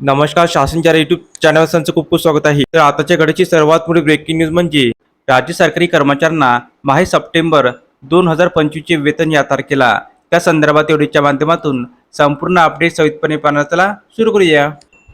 नमस्कार शासनच्या YouTube channel संचं खूप खूप स्वागत आहे. तर आताच्या घडीची सर्वात मोठी ब्रेकिंग न्यूज म्हणजे राज्य सरकारी कर्मचाऱ्यांना माहे सप्टेंबर दोन हजार पंचवीसचे वेतन या तारखेला. त्या संदर्भात एवढीच्या माध्यमातून संपूर्ण अपडेट सवितपणे पाहण्याला सुरू करूया.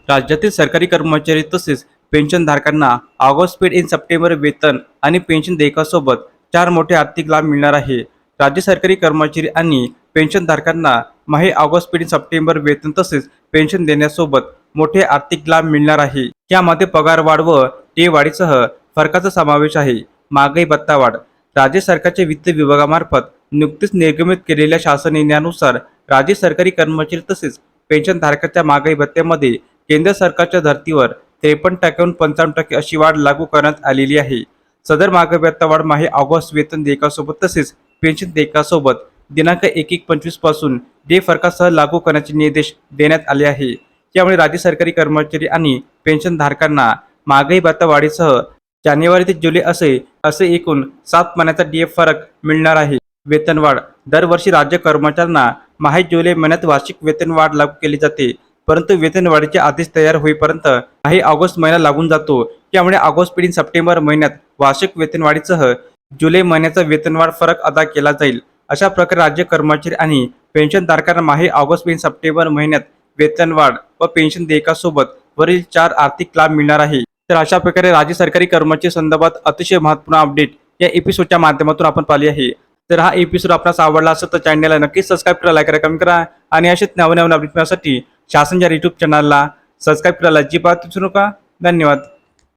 राज्यातील सरकारी कर्मचारी तसेच पेन्शनधारकांना ऑगस्ट पेड इन सप्टेंबर वेतन आणि पेन्शन देयकासोबत चार मोठे आर्थिक लाभ मिळणार आहे. राज्य सरकारी कर्मचारी आणि पेन्शनधारकांना माहे ऑगस्ट पेड इन सप्टेंबर वेतन तसेच पेन्शन देण्यासोबत मोठे आर्थिक लाभ मिळणार आहे. यामध्ये पगार वाढ व टे वाढीसह फरकाचा समावेश आहे. महागाई भत्ता वाढ. राज्य सरकारच्या वित्त विभागामार्फत नुकतीच निर्गमित केलेल्या शासन निर्णयानुसार राज्य सरकारी कर्मचारी तसेच पेन्शनधारकाच्या महागाई भत्त्यामध्ये केंद्र सरकारच्या धर्तीवर त्रेपन्न टक्क्याहून पंचावन्न टक्के अशी वाढ लागू करण्यात आलेली आहे. सदर महागाई भत्ता वाढ माहे ऑगस्ट वेतन देयकासोबत तसेच पेन्शन देयकासोबत दिनांक एक एक पंचवीसपासून डे फरकासह लागू करण्याचे निर्देश देण्यात आले आहे. यामुळे राज्य सरकारी कर्मचारी आणि पेन्शनधारकांना महागाई भत्ता वाढीसह जानेवारी ते जुलै असे असे एकूण सात महिन्याचा डीएफ फरक मिळणार आहे. वेतनवाढ दरवर्षी राज्य कर्मचाऱ्यांना माहे जुलै महिन्यात वार्षिक वेतनवाढ लागू केली जाते. परंतु वेतनवाढीचे आदेश तयार होईपर्यंत काही ऑगस्ट महिना लागून जातो. त्यामुळे ऑगस्ट पिढी सप्टेंबर महिन्यात वार्षिक वेतनवाढीसह जुलै महिन्याचा वेतनवाढ फरक अदा केला जाईल. अशा प्रकारे राज्य कर्मचारी आणि पेन्शनधारकांना माहे ऑगस्ट पिढी सप्टेंबर महिन्यात वेतनवाढ व पेन्शन देयकासोबत वरील चार आर्थिक लाभ मिळणार आहे. तर अशा प्रकारे राज्य सरकारी कर्मचारी संदर्भात अतिशय महत्त्वपूर्ण अपडेट या एपिसोडच्या माध्यमातून आपण पाहिली आहे. तर हा एपिसोड आपल्यास आवडला असेल तर चॅनलला नक्कीच सबस्क्राईब करा लाईक करा कमेंट करा आणि असेच नवनवीन अपडेट मिळण्यासाठी शासनच्या युट्यूब चॅनलला सबस्क्राईब करायला अजिबात विसरू नका. धन्यवाद.